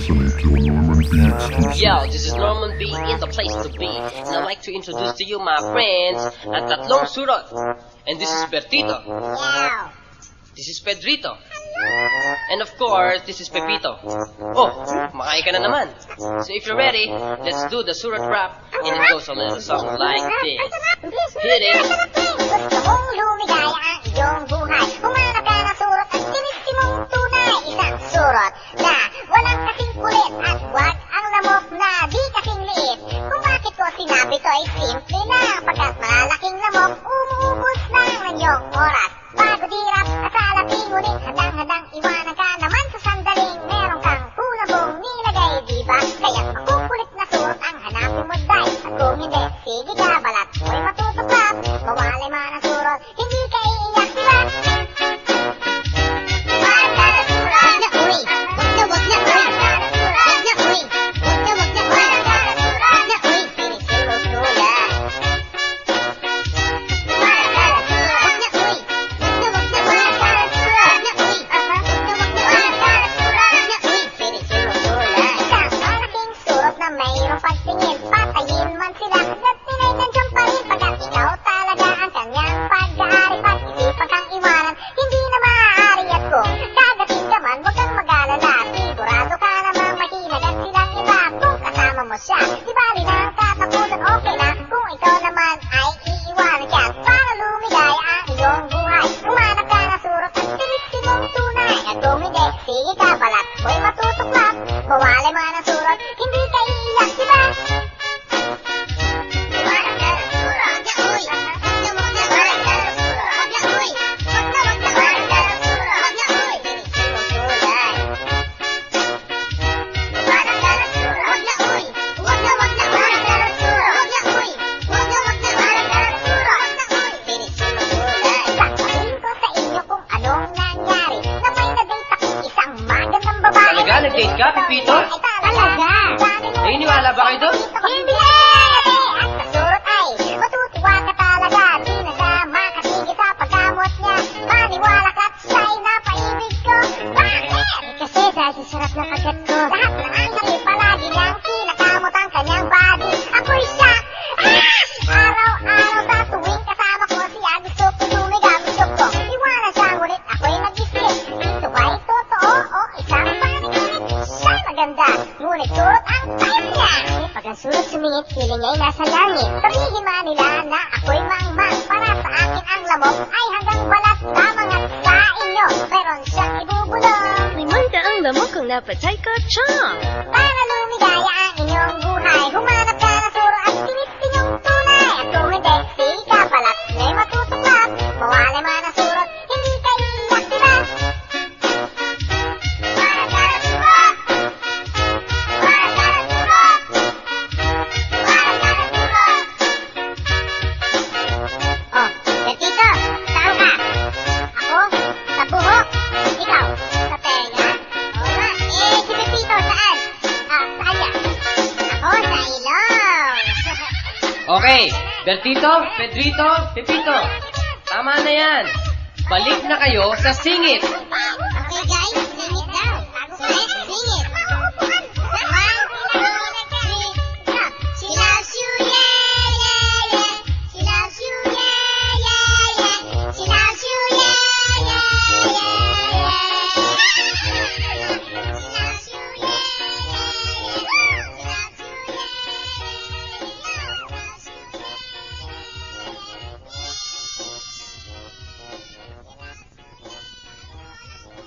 listening to Norman B exclusive. Yo, this is Norman B in the place to be. And I'd like to introduce to you my friends, Antatlong Surot. And this is Bertito. Wow. This is Pedrito. Hello. And of course, this is Pepito. Oh, my! ka na naman. So if you're ready, let's do the Sura rap. And it goes a little song like this. Hit it. oras Bago dirap at sa alating Ngunit handang-handang iwanan ka naman sa Pili ka, balat ko'y matutuklap. the man Talaga? Nag-date ka, Pipito? Talaga. Naniniwala ba kayo doon? Hindi! Ang kasurot ay matutuwa ka talaga. Sinasama ka sige sa niya. Maniwala ka sa'y napaibig ko. Bakit? Kasi sa sarap ng kagat ko. Lahat ng ang palagi lang Ngunit surot ang time niya. Pag ang surot sumingit, feeling niya'y nasa langit. Pagihima nila na ako'y mangmang. Para sa akin ang lamok ay hanggang balat. Tamang at kain nyo, meron siyang ibubulong. Limanda ang lamok kung napatay ka, chomp. Para Okay. Bertito, Pedrito, Pepito. Tama na yan. Balik na kayo sa singit.